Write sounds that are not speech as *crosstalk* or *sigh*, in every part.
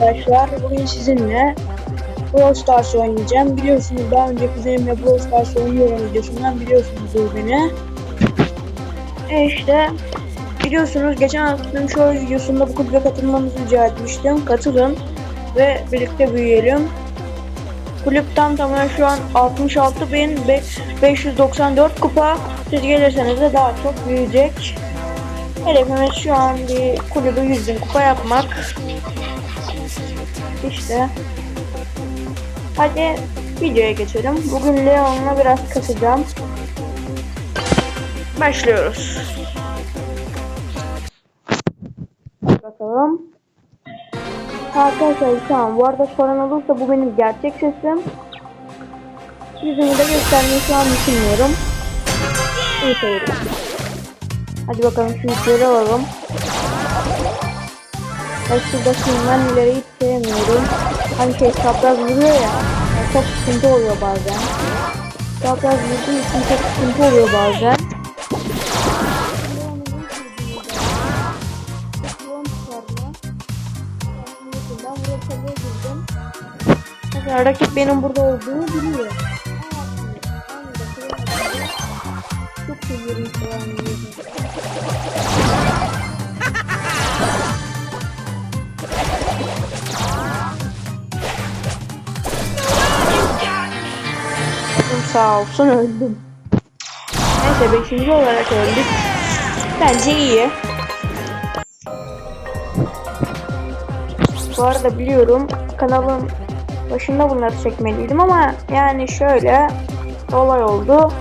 arkadaşlar. Bugün sizinle Brawl Stars oynayacağım. Biliyorsunuz daha önce kuzenimle Brawl Stars oynuyorum videosundan biliyorsunuz beni. E işte biliyorsunuz geçen attığım show videosunda bu kulübe katılmanızı rica etmiştim. Katılın ve birlikte büyüyelim. Kulüp tam tamına şu an 66.594 kupa. Siz gelirseniz de daha çok büyüyecek. Hedefimiz şu an bir kulübü 100 bin kupa yapmak. İşte. Hadi videoya geçelim. Bugün Leon'la biraz kasacağım. Başlıyoruz. Bakalım. Arkadaşlar tamam bu arada soran olursa bu benim gerçek sesim. Yüzümü de göstermeyi şu an düşünmüyorum. İyi seyirler. Hadi bakalım şu yükleri alalım. Ben şuradaki manileri hiç sevmiyorum. Hani şey çapraz vuruyor ya. yani çok sıkıntı oluyor bazen. Çapraz vurduğu için çok sıkıntı oluyor bazen. Mesela rakip benim burada olduğunu biliyor. Çok seviyorum şu an sağ olsun öldüm. Neyse 5. olarak öldük. Bence iyi. Bu arada biliyorum kanalın başında bunları çekmeliydim ama yani şöyle olay oldu.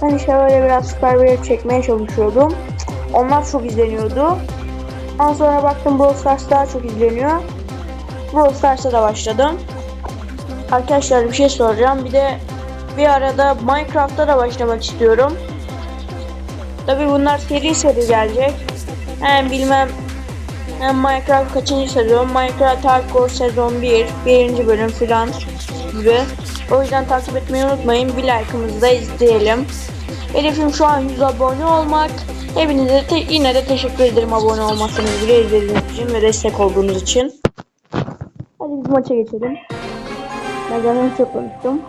Hani şöyle biraz süper bir çekmeye çalışıyordum. Onlar çok izleniyordu. Ondan sonra baktım Brawl Stars daha çok izleniyor. Brawl Stars'a da başladım. Arkadaşlar bir şey soracağım. Bir de bir arada Minecraft'a da başlamak istiyorum. Tabi bunlar seri seri gelecek. Hem bilmem hem Minecraft kaçıncı sezon, Minecraft Hardcore sezon 1, birinci bölüm filan gibi. O yüzden takip etmeyi unutmayın. Bir like'ımızı da izleyelim. Hedefim şu an 100 abone olmak. Hepinize te yine de teşekkür ederim abone olmazsanız bile izlediğiniz için ve destek olduğunuz için. Hadi biz maça geçelim. Ben zaten çok konuştum.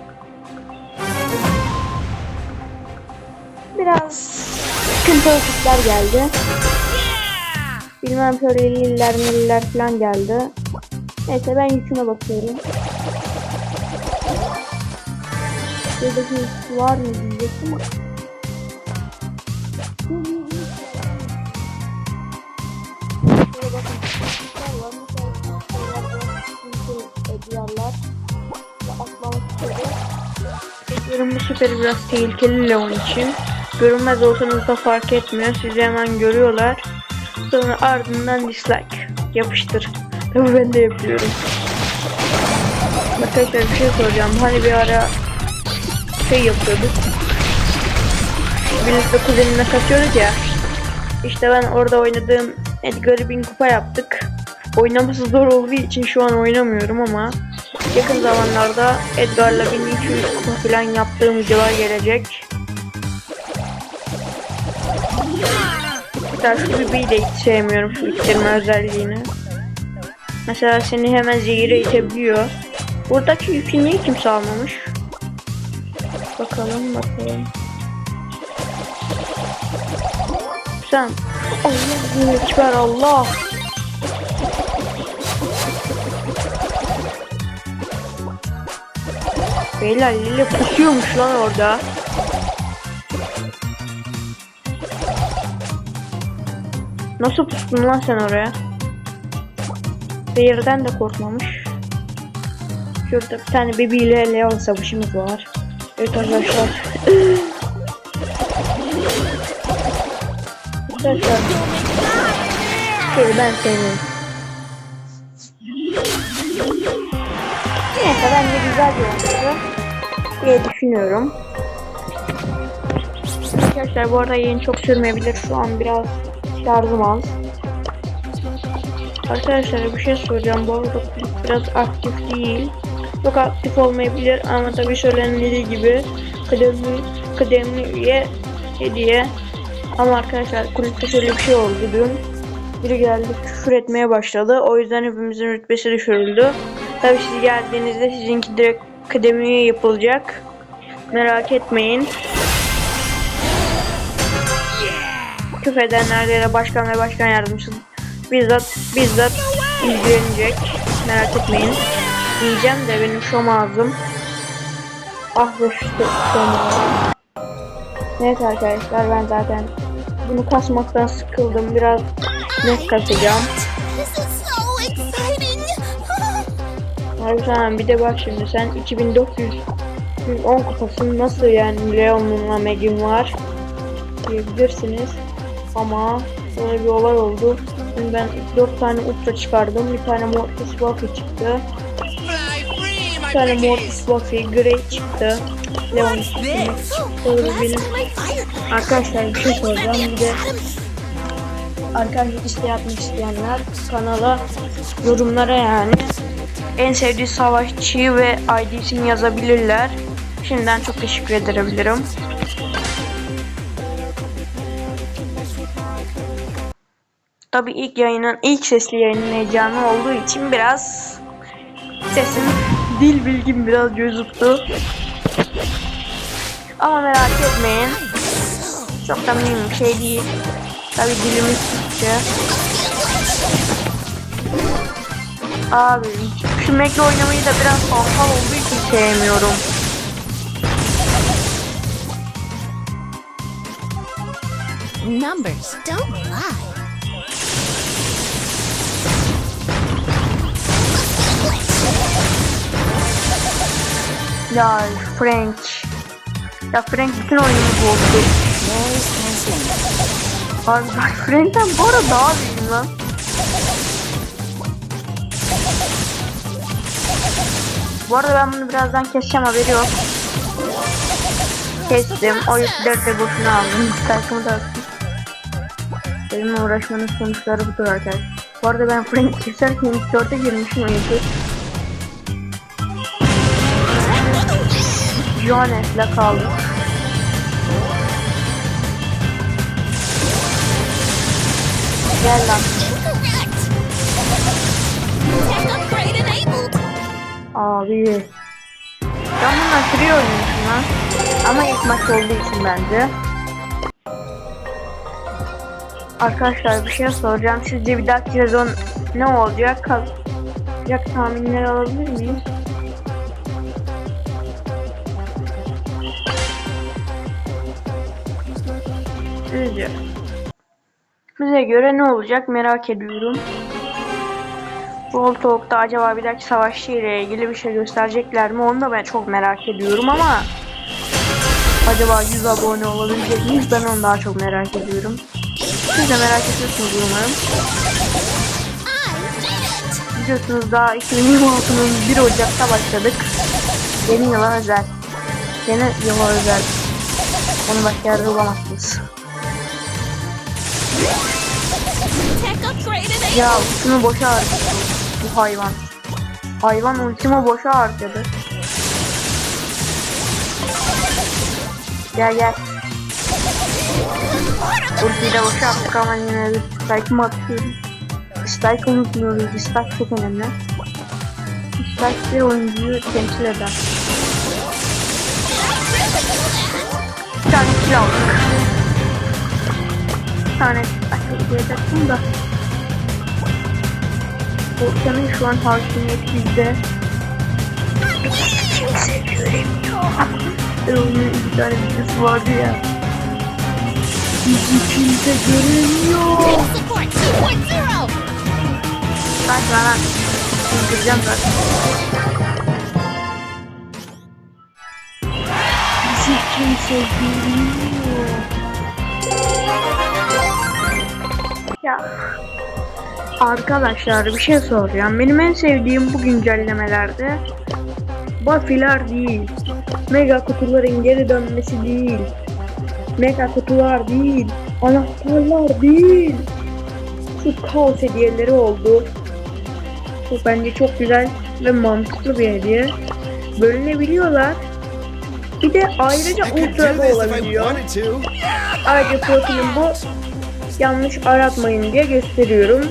Biraz sıkıntılı tipler geldi. Bilmem şöyle iller miller falan geldi. Neyse ben yüküme bakıyorum. Buradaki yük var mı diyecektim. Ediyarlar. Ve atlamak istedi. Bekliyorum bu süperi biraz tehlikeli Leon için. Görünmez olsanız da fark etmiyor. Sizi hemen görüyorlar. Sonra ardından dislike. Yapıştır. Tabii ben de yapıyorum. Arkadaşlar bir şey soracağım. Hani bir ara şey yapıyorduk. Birlikte kuzenimle kaçıyorduk ya. İşte ben orada oynadığım Edgar'ı bin kupa yaptık. Oynaması zor olduğu için şu an oynamıyorum ama yakın zamanlarda Edgar'la 1200 kupa falan yaptığım videolar gelecek. Hatta şu bebeği de hiç sevmiyorum şu ittirme özelliğini. Mesela seni hemen zehire itebiliyor. Buradaki yükü niye kimse almamış? Bakalım bakalım. Sen Allah ekber Allah. Beyler Lili pusuyormuş lan orada. Nasıl pustun lan sen oraya? Zehirden de korkmamış. Şurada bir tane bebeğiyle Leon savaşımız var. Evet arkadaşlar. Arkadaşlar. Şöyle ben sevmiyorum. Neyse ben de güzel bir oyuncu diye düşünüyorum. Arkadaşlar bu arada yayın çok sürmeyebilir. Şu an biraz şarjım az. Arkadaşlar bir şey soracağım. Bu arada biraz aktif değil. Çok aktif olmayabilir ama tabii söylendiği gibi kıdemli, kıdemli üye hediye. Ama arkadaşlar kulüpte şöyle bir şey oldu dün. biri geldi küfür etmeye başladı. O yüzden hepimizin rütbesi düşürüldü. Tabii siz geldiğinizde sizinki direkt akademiye yapılacak. Merak etmeyin. Küfedenlerle de başkan ve başkan yardımcısı bizzat bizzat ilgilenecek. Merak etmeyin. Diyeceğim de benim şom ağzım. Ah be şu. Evet arkadaşlar ben zaten bunu kasmaktan sıkıldım. Biraz net kasacağım. Abi bir de bak şimdi sen 2400 10 kupasın nasıl yani Leon'unla Meg'in var diyebilirsiniz. Ama böyle bir olay oldu. Şimdi ben 4 tane ultra çıkardım. Bir tane Mortis Buffy çıktı. Bir tane Mortis Buffy Grey çıktı. Leon çıktı. Sonra benim arkadaşlar bir şey soracağım. Bir de arkadaşlar isteği atmak isteyenler kanala yorumlara yani en sevdiği savaşçıyı ve ID'sini yazabilirler. Şimdiden çok teşekkür edebilirim. Tabii ilk yayının ilk sesli yayının heyecanı olduğu için biraz sesim dil bilgim biraz gözüktü. Ama merak etmeyin. Çok da mühim bir şey değil. Tabii dilimiz Türkçe. Abi şu Mac'le oynamayı da biraz hantal olduğu için sevmiyorum. Numbers don't lie. Ya Frank. Ya Frank bütün oyunumu bozdu. Abi bak Frank'ten bu arada daha büyüğüm lan. Bu arada ben bunu birazdan keseceğim haberi yok. Kestim. O yükleri de boşuna aldım. *laughs* Takımı da attım. Benimle uğraşmanın sonuçları budur arkadaşlar. Bu arada ben Frank keserken 4'e girmişim oyuncu. Johannes'le kaldık. Gel lan. Abi. Ben bundan free oynuyorsun. Ama ilk maç olduğu için bence. Arkadaşlar bir şey soracağım. Sizce bir dahaki sezon ne olacak? Kalacak tahminler alabilir miyiz? Sizce? Bize göre ne olacak merak ediyorum. World Talk'ta acaba bir dahaki savaşçı ile ilgili bir şey gösterecekler mi? Onu da ben çok merak ediyorum ama acaba 100 abone olabilecek miyiz? Ben onu daha çok merak ediyorum. Siz de merak ediyorsunuz umarım. Biliyorsunuz daha 2026'nın 1 Ocak'ta başladık. Yeni yıla özel. Yeni yıla özel. Onu başka yerde bulamazsınız. Ya ultimi boşa harcadı bu hayvan. Hayvan ultimi boşa harcadı. Gel gel. Ultiyi de boşa attık ama yine de strike'ımı atıyorum. Strike unutmuyoruz. Strike çok önemli. Strike bir oyuncuyu temsil eder. Bir tane kill aldık. Tane strike diyecektim da. Volkan'ın şu an hakimiyeti bizde. Kimse göremiyor. Onun bir tane videosu vardı ya. Bizi kimse göremiyor. Support 2.0. Kaç lan. İndireceğim zaten. Bizi kimse göremiyor. Ya. Arkadaşlar bir şey soracağım. Benim en sevdiğim bu güncellemelerde Buffy'ler değil. Mega kutuların geri dönmesi değil. Mega kutular değil. Anahtarlar değil. Şu kaos hediyeleri oldu. Bu bence çok güzel ve mantıklı bir hediye. Bölünebiliyorlar. Bir de ayrıca I could do ultra da this if I olabiliyor. Ayrıca profilim bu. Yanlış aratmayın diye gösteriyorum.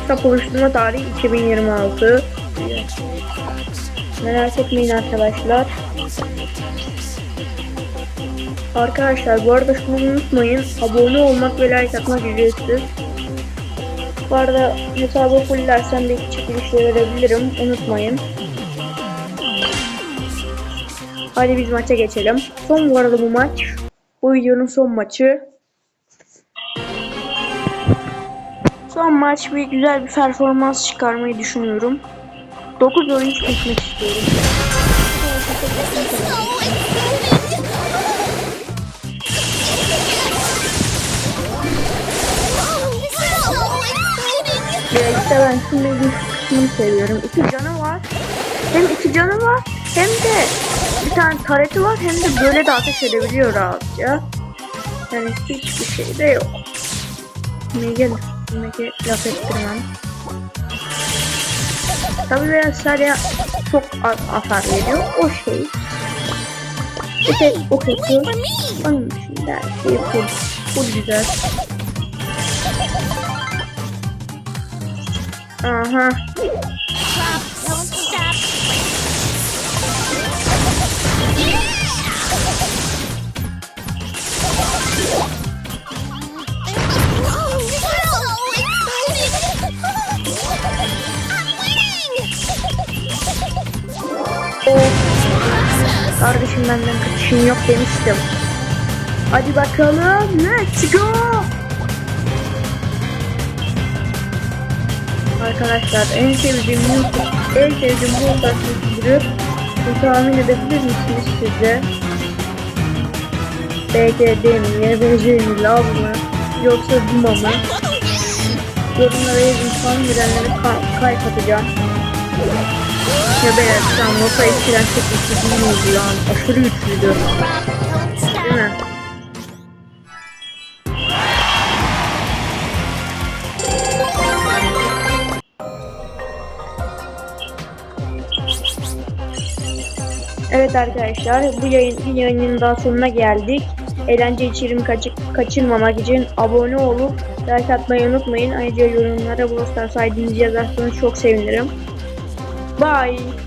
Kitap oluşturma tarihi 2026. Merak etmeyin arkadaşlar. Arkadaşlar bu arada şunu unutmayın. Abone olmak ve like atmak ücretsiz. Bu arada hesabı fulllersem belki çekilişle verebilirim. Unutmayın. Hadi biz maça geçelim. Son bu arada bu maç. Bu videonun son maçı. Son maç bir güzel bir performans çıkarmayı düşünüyorum. 9 oyuncu geçmek istiyorum. Ya işte ben şimdi bir kısmını seviyorum. İki canı var. Hem iki canı var hem de bir tane tareti var hem de böyle de ateş edebiliyor rahatça. Yani hiçbir şey de yok. Miguel, Miguel laf ettirmem. Tabii biraz sadece çok hasar veriyor. O şey. Bir tek o kötü. For me! Onun dışında her şey full. Full güzel. Aha. Don't stop. Kardeşim benden kaçışın yok demiştim. Hadi bakalım. Let's go. Arkadaşlar en sevdiğim YouTube, en sevdiğim bu YouTuber'ı bu tahmin edebilir misiniz sizce? BGD mi, YBC mi, Lav mı, yoksa Duma mı? Yorumlara yazın son girenlere ka- kalp Ya beyler şu an eskiden çok güçlü değil miydi lan? Aşırı güçlüydü. Değil mi? Evet arkadaşlar bu yayın, yayının daha sonuna geldik. Eğlence içeriğimi kaçı- kaçırmamak için abone olup like atmayı unutmayın. Ayrıca yorumlara Brawl Stars ID'nizi yazarsanız çok sevinirim. Bye.